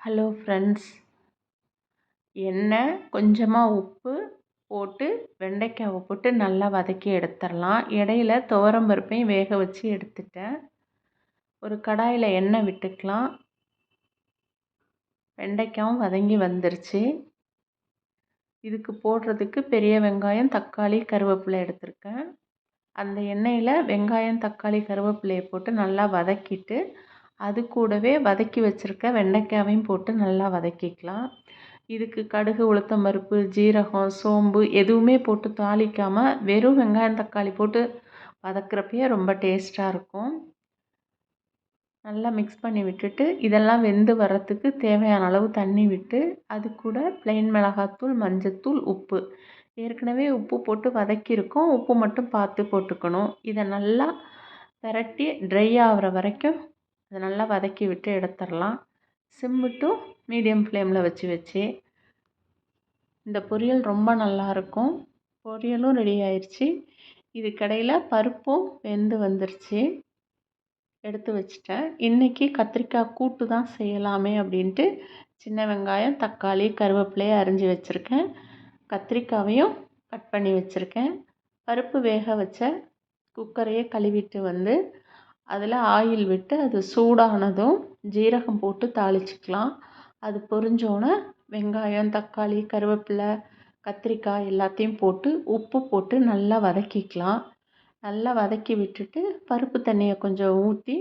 Hello friends எண்ணெய் கொஞ்சமாக உப்பு போட்டு வெண்டைக்காவை போட்டு நல்லா வதக்கி எடுத்துடலாம். இடையில துவரம் பருப்பையும் வேக வச்சு எடுத்துட்டேன். ஒரு கடாயில் எண்ணெய் விட்டுக்கலாம். வெண்டைக்காவும் வதங்கி வந்துருச்சு. இதுக்கு போடுறதுக்கு பெரிய வெங்காயம் தக்காளி கருவேப்பிலை எடுத்திருக்கேன். அந்த எண்ணெயில் வெங்காயம் தக்காளி கருவேப்பிலையை போட்டு நல்லா வதக்கிட்டு அது கூடவே வதக்கி வச்சுருக்க வெண்டைக்காவையும் போட்டு நல்லா வதக்கிக்கலாம். இதுக்கு கடுகு உளுத்தம் பருப்பு ஜீரகம் சோம்பு எதுவுமே போட்டு தாளிக்காமல் வெறும் வெங்காயம் தக்காளி போட்டு வதக்குறப்பயே ரொம்ப டேஸ்ட்டாக இருக்கும். நல்லா மிக்ஸ் பண்ணி விட்டுட்டு இதெல்லாம் வெந்து வர்றதுக்கு தேவையான அளவு தண்ணி விட்டு அது கூட ப்ளைன் மிளகாத்தூள் மஞ்சத்தூள் உப்பு. ஏற்கனவே உப்பு போட்டு வதக்கியிருக்கோம். உப்பு மட்டும் பார்த்து போட்டுக்கணும். இதை நல்லா பெரட்டி ட்ரை ஆகிற வரைக்கும் அதை நல்லா வதக்கி விட்டு எடுத்துடலாம். சிம்மு டு மீடியம் ஃப்ளேமில் வச்சு வச்சு. இந்த பொரியல் ரொம்ப நல்லாயிருக்கும் பொரியலும் ரெடி ஆயிடுச்சு இதுக்கடையில் பருப்பும் வெந்து வந்துருச்சு. எடுத்து வச்சுட்டேன். இன்றைக்கி கத்திரிக்காய் கூட்டு தான் செய்யலாமே அப்படின்ட்டு சின்ன வெங்காயம் தக்காளி கருவேப்பிலையை அரிஞ்சு வச்சுருக்கேன். கத்திரிக்காவையும் கட் பண்ணி வச்சுருக்கேன். பருப்பு வேக வச்ச குக்கரையே கழுவிட்டு வந்து அதில் ஆயில் விட்டு அது சூடானதும் ஜீரகம் போட்டு தாளிச்சிக்கலாம். அது பொரிஞ்சோடனே வெங்காயம் தக்காளி கருவேப்பிலை கத்திரிக்காய் எல்லாத்தையும் போட்டு உப்பு போட்டு நல்லா வதக்கிக்கலாம். நல்லா வதக்கி விட்டுட்டு பருப்பு தண்ணியை கொஞ்சம் ஊற்றி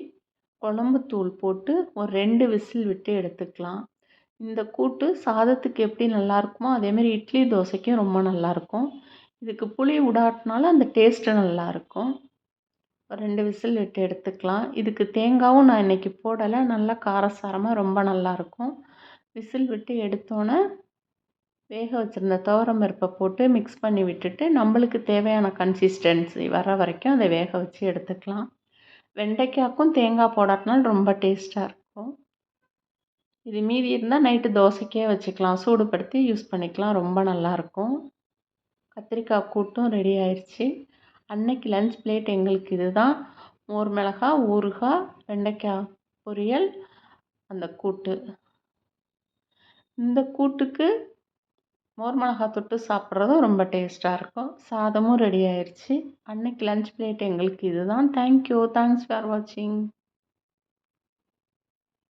குழம்புத்தூள் போட்டு ஒரு ரெண்டு விசில் விட்டு எடுத்துக்கலாம். இந்த கூட்டு சாதத்துக்கு எப்படி நல்லாயிருக்குமோ அதேமாரி இட்லி தோசைக்கும் ரொம்ப நல்லாயிருக்கும் இதுக்கு புளி விடாட்டினாலும் அந்த டேஸ்ட்டு நல்லாயிருக்கும் ரெண்டு விசில் விட்டு எடுத்துக்கலாம். இதுக்கு தேங்காயும் நான் இன்றைக்கி போடலை. நல்லா காரசாரமாக ரொம்ப நல்லாயிருக்கும் விசில் விட்டு எடுத்தோன்னே வேக வச்சுருந்த துவரம் பருப்பை போட்டு மிக்ஸ் பண்ணி விட்டுட்டு நம்மளுக்கு தேவையான கன்சிஸ்டன்சி வர வரைக்கும் அதை வேக வச்சு எடுத்துக்கலாம். வெண்டைக்காய்க்கும் தேங்காய் போடாட்டினாலும் ரொம்ப டேஸ்ட்டாக இருக்கும். இது மீதி இருந்தால் நைட்டு தோசைக்கே வச்சுக்கலாம். சூடுபடுத்தி யூஸ் பண்ணிக்கலாம். ரொம்ப நல்லாயிருக்கும் கத்திரிக்காய் கூட்டும் ரெடி ஆயிடுச்சு அன்னைக்கு லன்ச் பிளேட் எங்களுக்கு இது தான் மோர் மிளகா ஊறுகாய் வெண்டைக்காய் பொரியல் அந்த கூட்டு. இந்த கூட்டுக்கு மோர் மிளகா தொட்டு சாப்பிட்றதும் ரொம்ப டேஸ்ட்டாக இருக்கும். சாதமும் ரெடி ஆயிடுச்சு அன்னைக்கு லன்ச் பிளேட் எங்களுக்கு இது தான் தேங்க்யூ தேங்க்ஸ் ஃபார் வாட்சிங்